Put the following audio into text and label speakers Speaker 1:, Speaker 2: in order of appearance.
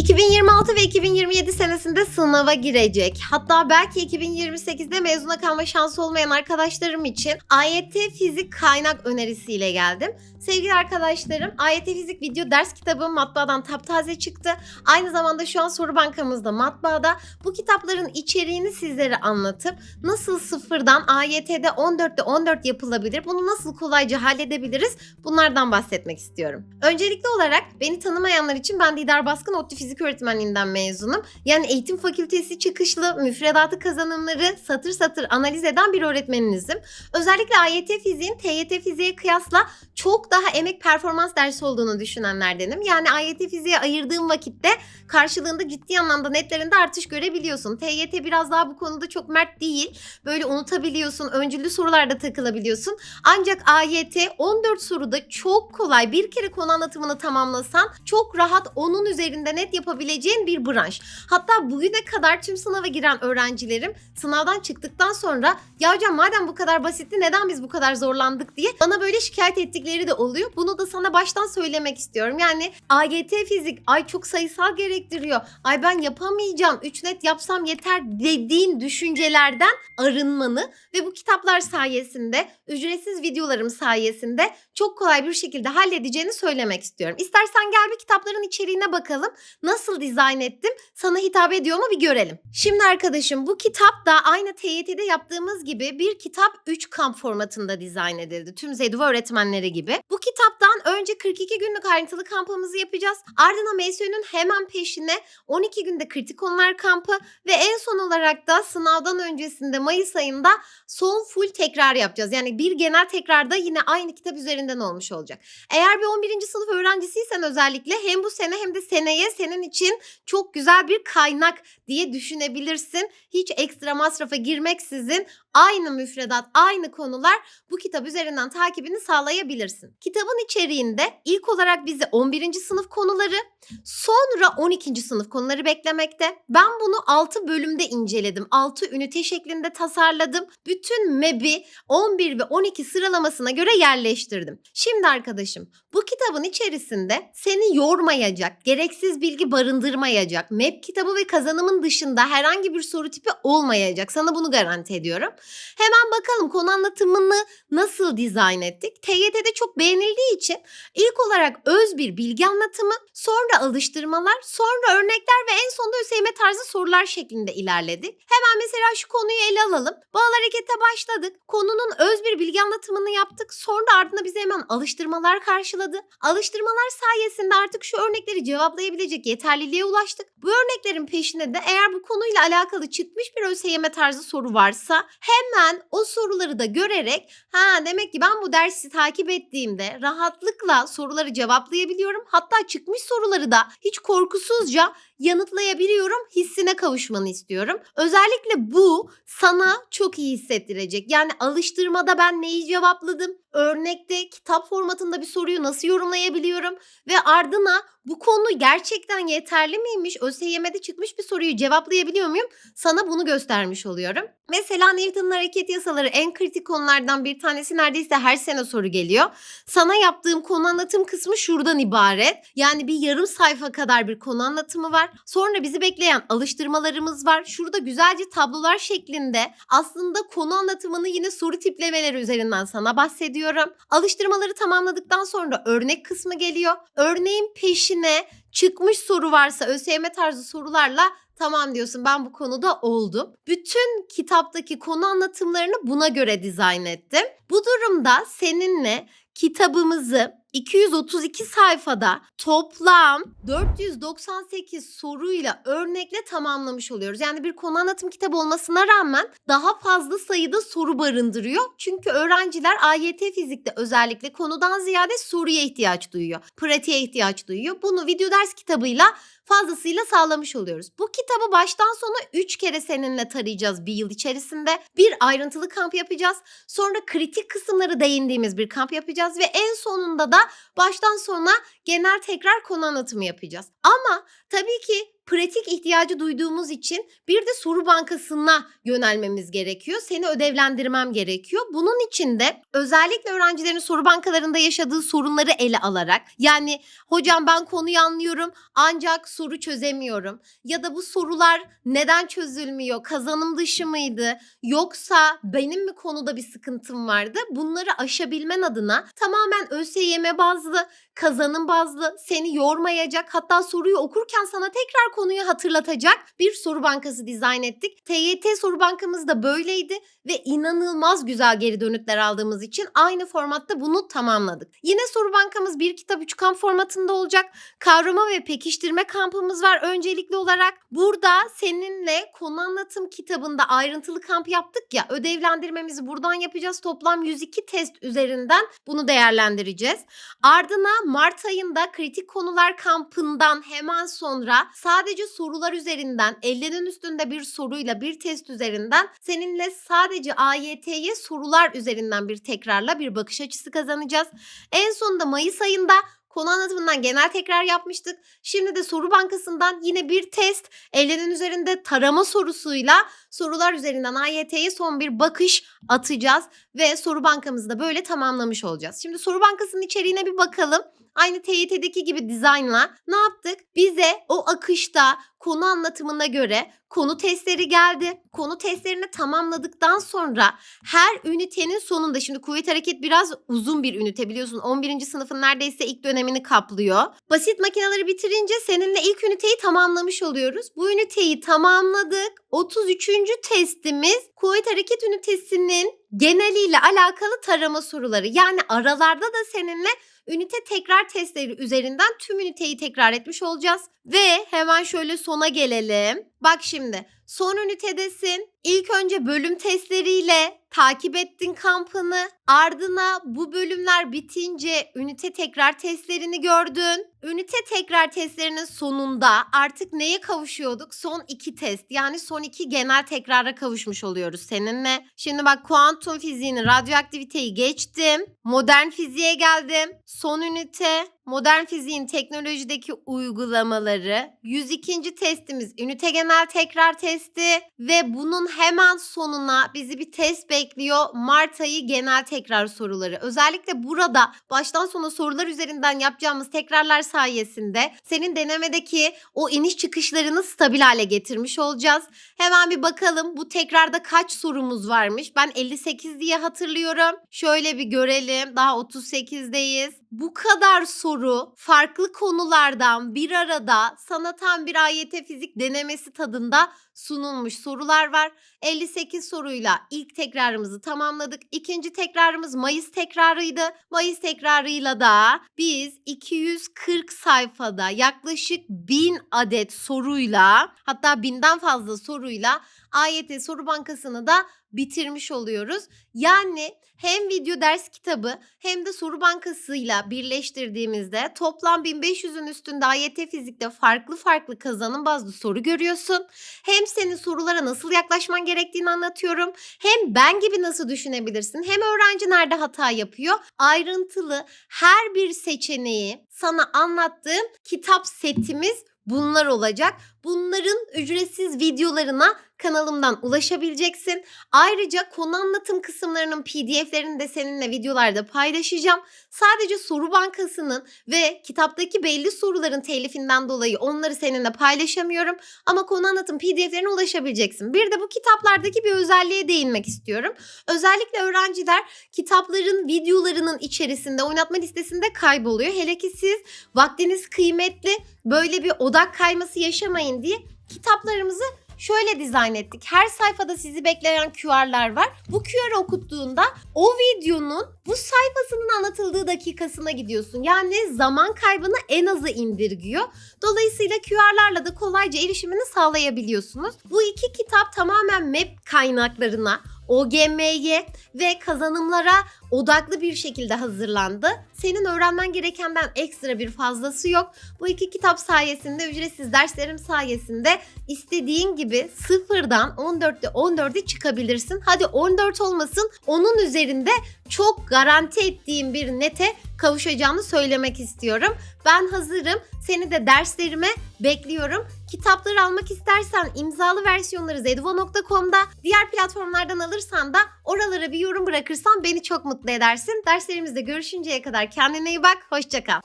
Speaker 1: 2026 ve 2027 senesinde sınava girecek. Hatta belki 2028'de mezuna kalma şansı olmayan arkadaşlarım için AYT Fizik kaynak önerisiyle geldim. Sevgili arkadaşlarım, AYT Fizik video ders kitabım matbaadan taptaze çıktı. Aynı zamanda şu an soru bankamız da matbaada. Bu kitapların içeriğini sizlere anlatıp nasıl sıfırdan AYT'de 14'te 14 yapılabilir, bunu nasıl kolayca halledebiliriz bunlardan bahsetmek istiyorum. Öncelikli olarak beni tanımayanlar için ben Didar Baskın ODTÜ Fizik Öğretmenliğinden mezunum. Yani eğitim fakültesi çıkışlı müfredatı kazanımları satır satır analiz eden bir öğretmeninizim. Özellikle AYT fiziğin TYT fiziğe kıyasla çok daha emek performans dersi olduğunu düşünenlerdenim. Yani AYT fiziğe ayırdığım vakitte karşılığında ciddi anlamda netlerinde artış görebiliyorsun. TYT biraz daha bu konuda çok mert değil. Böyle unutabiliyorsun, öncüllü sorularda takılabiliyorsun. Ancak AYT 14 soruda çok kolay bir kere konu anlatımını tamamlasan çok rahat onun üzerinde net yapabileceğin bir branş. Hatta bugüne kadar tüm sınava giren öğrencilerim sınavdan çıktıktan sonra ya hocam madem bu kadar basitti neden biz bu kadar zorlandık diye bana böyle şikayet ettikleri de oluyor. Bunu da sana baştan söylemek istiyorum. Yani AYT fizik ay çok sayısal gerektiriyor. Ay ben yapamayacağım. 3 net yapsam yeter dediğin düşüncelerden arınmanı ve bu kitaplar sayesinde ücretsiz videolarım sayesinde çok kolay bir şekilde halledeceğini söylemek istiyorum. İstersen gel bir kitapların içeriğine bakalım. Nasıl dizayn ettim? Sana hitap ediyor mu bir görelim. Şimdi arkadaşım bu kitap da aynı TYT'de yaptığımız gibi bir kitap 3 kamp formatında dizayn edildi. Tüm Zeduva öğretmenleri gibi. Bu kitaptan önce 42 günlük ayrıntılı kampımızı yapacağız. Ardından MSÜ'nün hemen peşine 12 günde kritik konular kampı ve en son olarak da sınavdan öncesinde Mayıs ayında son full tekrar yapacağız. Yani bir genel tekrarda yine aynı kitap üzerinden olmuş olacak. Eğer bir 11. sınıf öğrencisiysen özellikle hem bu sene hem de seneye senin için çok güzel bir kaynak diye düşünebilirsin. Hiç ekstra masrafa girmeksizin aynı müfredat, aynı konular bu kitap üzerinden takibini sağlayabilirsin. Kitabın içeriğinde ilk olarak bizi 11. sınıf konuları, sonra 12. sınıf konuları beklemekte. Ben bunu 6 bölümde inceledim. 6 ünite şeklinde tasarladım. Bütün MEB'i 11 ve 12 sıralamasına göre yerleştirdim. Şimdi arkadaşım bu kitabın içerisinde seni yormayacak, gereksiz bilgi barındırmayacak, MEB kitabı ve kazanımın dışında herhangi bir soru tipi olmayacak. Sana bunu garanti ediyorum. Hemen bakalım konu anlatımını nasıl dizayn ettik? TYT'de çok beğenildiği için ilk olarak öz bir bilgi anlatımı, sonra alıştırmalar, sonra örnekler ve en sonunda ÖSYM tarzı sorular şeklinde ilerledik. Hemen mesela şu konuyu ele alalım. Bağıl harekete başladık. Konunun öz bir bilgi anlatımını yaptık. Sonra ardına bize hemen alıştırmalar karşıladı. Alıştırmalar sayesinde artık şu örnekleri cevaplayabilecek yeterliliğe ulaştık. Bu örneklerin peşinde de eğer bu konuyla alakalı çıkmış bir ÖSYM tarzı soru varsa hemen o soruları da görerek ha demek ki ben bu dersi takip ettiğimde rahatlıkla soruları cevaplayabiliyorum. Hatta çıkmış soruları da hiç korkusuzca yanıtlayabiliyorum hissine kavuşmanı istiyorum. Özellikle bu sana çok iyi hissettirecek. Yani alıştırmada ben neyi cevapladım? Örnekte kitap formatında bir soruyu nasıl yorumlayabiliyorum? Ve ardına bu konu gerçekten yeterli miymiş? ÖSYM'de çıkmış bir soruyu cevaplayabiliyor muyum? Sana bunu göstermiş oluyorum. Mesela Newton'un hareket yasaları en kritik konulardan bir tanesi neredeyse her sene soru geliyor. Sana yaptığım konu anlatım kısmı şuradan ibaret. Yani bir yarım sayfa kadar bir konu anlatımı var. Sonra bizi bekleyen alıştırmalarımız var. Şurada güzelce tablolar şeklinde aslında konu anlatımını yine soru tiplemeleri üzerinden sana bahsediyorum. Alıştırmaları tamamladıktan sonra örnek kısmı geliyor. Örneğin peşine çıkmış soru varsa ÖSYM tarzı sorularla tamam diyorsun ben bu konuda oldum. Bütün kitaptaki konu anlatımlarını buna göre dizayn ettim. Bu durumda seninle kitabımızı 232 sayfada toplam 498 soruyla örnekle tamamlamış oluyoruz. Yani bir konu anlatım kitabı olmasına rağmen daha fazla sayıda soru barındırıyor. Çünkü öğrenciler AYT fizikte özellikle konudan ziyade soruya ihtiyaç duyuyor. Pratiğe ihtiyaç duyuyor. Bunu video ders kitabıyla fazlasıyla sağlamış oluyoruz. Bu kitabı baştan sona 3 kere seninle tarayacağız bir yıl içerisinde. Bir ayrıntılı kamp yapacağız. Sonra kritik kısımları değindiğimiz bir kamp yapacağız ve en sonunda da baştan sona genel tekrar konu anlatımı yapacağız. Ama tabii ki pratik ihtiyacı duyduğumuz için bir de soru bankasına yönelmemiz gerekiyor. Seni ödevlendirmem gerekiyor. Bunun için de özellikle öğrencilerin soru bankalarında yaşadığı sorunları ele alarak yani hocam ben konuyu anlıyorum ancak soru çözemiyorum ya da bu sorular neden çözülmüyor? Kazanım dışı mıydı? Yoksa benim mi konuda bir sıkıntım vardı? Bunları aşabilmen adına tamamen ÖSYM bazlı, kazanım bazlı, seni yormayacak hatta soruyu okurken sana tekrar konuyu hatırlatacak bir soru bankası dizayn ettik. TYT soru bankamız da böyleydi ve inanılmaz güzel geri dönütler aldığımız için aynı formatta bunu tamamladık. Yine soru bankamız bir kitap üç kamp formatında olacak. Kavrama ve pekiştirme kampımız var öncelikli olarak. Burada seninle konu anlatım kitabında ayrıntılı kamp yaptık ya ödevlendirmemizi buradan yapacağız. Toplam 102 test üzerinden bunu değerlendireceğiz. Ardına Mart ayında kritik konular kampından hemen sonra sadece sorular üzerinden 50'nin üstünde bir soruyla bir test üzerinden seninle sadece AYT'ye sorular üzerinden bir tekrarla bir bakış açısı kazanacağız. En sonunda Mayıs ayında konu anlatımından genel tekrar yapmıştık. Şimdi de soru bankasından yine bir test 50'nin üzerinde tarama sorusuyla sorular üzerinden AYT'ye son bir bakış atacağız ve soru bankamızı da böyle tamamlamış olacağız. Şimdi soru bankasının içeriğine bir bakalım. Aynı TYT'deki gibi dizaynla ne yaptık? Bize o akışta konu anlatımına göre konu testleri geldi. Konu testlerini tamamladıktan sonra her ünitenin sonunda şimdi kuvvet hareket biraz uzun bir ünite biliyorsun 11. sınıfın neredeyse ilk dönemini kaplıyor. Basit makineleri bitirince seninle ilk üniteyi tamamlamış oluyoruz. Bu üniteyi tamamladık. 33. testimiz kuvvet hareket ünitesinin geneliyle alakalı tarama soruları. Yani aralarda da seninle ünite tekrar testleri üzerinden tüm üniteyi tekrar etmiş olacağız. Ve hemen şöyle sona gelelim. Bak şimdi son ünitedesin. İlk önce bölüm testleriyle takip ettin kampını. Ardına bu bölümler bitince ünite tekrar testlerini gördün. Ünite tekrar testlerinin sonunda artık neye kavuşuyorduk? Son iki test yani son iki genel tekrara kavuşmuş oluyoruz seninle. Şimdi bak kuantum fiziğini, radyoaktiviteyi geçtim. Modern fiziğe geldim. Son ünite modern fiziğin teknolojideki uygulamaları. 102. testimiz ünite genel tekrar testi ve bunun hemen sonuna bizi bir test bekliyor. Mart ayı genel tekrar soruları. Özellikle burada baştan sona sorular üzerinden yapacağımız tekrarlar sayesinde senin denemedeki o iniş çıkışlarını stabil hale getirmiş olacağız. Hemen bir bakalım bu tekrarda kaç sorumuz varmış. Ben 58 diye hatırlıyorum. Şöyle bir görelim. Daha 38'deyiz. Bu kadar soru farklı konulardan bir arada sana tam bir AYT fizik denemesi tadında sunulmuş sorular var. 58 soruyla ilk tekrarımızı tamamladık. İkinci tekrarımız Mayıs tekrarıydı. Mayıs tekrarıyla da biz 240 sayfada yaklaşık 1000 adet soruyla hatta binden fazla soruyla AYT soru bankasını da bitirmiş oluyoruz. Yani hem video ders kitabı hem de soru bankasıyla birleştirdiğimizde toplam 1500'ün üstünde AYT fizikte farklı farklı kazanım bazlı soru görüyorsun. Hem senin sorulara nasıl yaklaşman gerektiğini anlatıyorum. Hem ben gibi nasıl düşünebilirsin? Hem öğrenci nerede hata yapıyor? Ayrıntılı her bir seçeneği sana anlattığım kitap setimiz bunlar olacak. Bunların ücretsiz videolarına kanalımdan ulaşabileceksin. Ayrıca konu anlatım kısımlarının pdf'lerini de seninle videolarda paylaşacağım. Sadece soru bankasının ve kitaptaki belli soruların telifinden dolayı onları seninle paylaşamıyorum. Ama konu anlatım pdf'lerine ulaşabileceksin. Bir de bu kitaplardaki bir özelliğe değinmek istiyorum. Özellikle öğrenciler kitapların videolarının içerisinde oynatma listesinde kayboluyor. Hele ki siz vaktiniz kıymetli böyle bir odak kayması yaşamayın diye kitaplarımızı şöyle dizayn ettik. Her sayfada sizi bekleyen QR'lar var. Bu QR'ı okuttuğunda o videonun bu sayfasının anlatıldığı dakikasına gidiyorsun. Yani zaman kaybını en azı indirgiyor. Dolayısıyla QR'larla da kolayca erişimini sağlayabiliyorsunuz. Bu iki kitap tamamen map kaynaklarına, OGM'ye ve kazanımlara odaklı bir şekilde hazırlandı. Senin öğrenmen gerekenden ekstra bir fazlası yok. Bu iki kitap sayesinde, ücretsiz derslerim sayesinde istediğin gibi sıfırdan 14'te 14'e çıkabilirsin. Hadi 14 olmasın onun üzerinde çok garanti ettiğim bir nete kavuşacağını söylemek istiyorum. Ben hazırım. Seni de derslerime bekliyorum. Kitapları almak istersen imzalı versiyonları zedvo.com'da, diğer platformlardan alırsan da oralara bir yorum bırakırsan beni çok mutlu edersin. Derslerimizde görüşünceye kadar kendine iyi bak. Hoşçakal.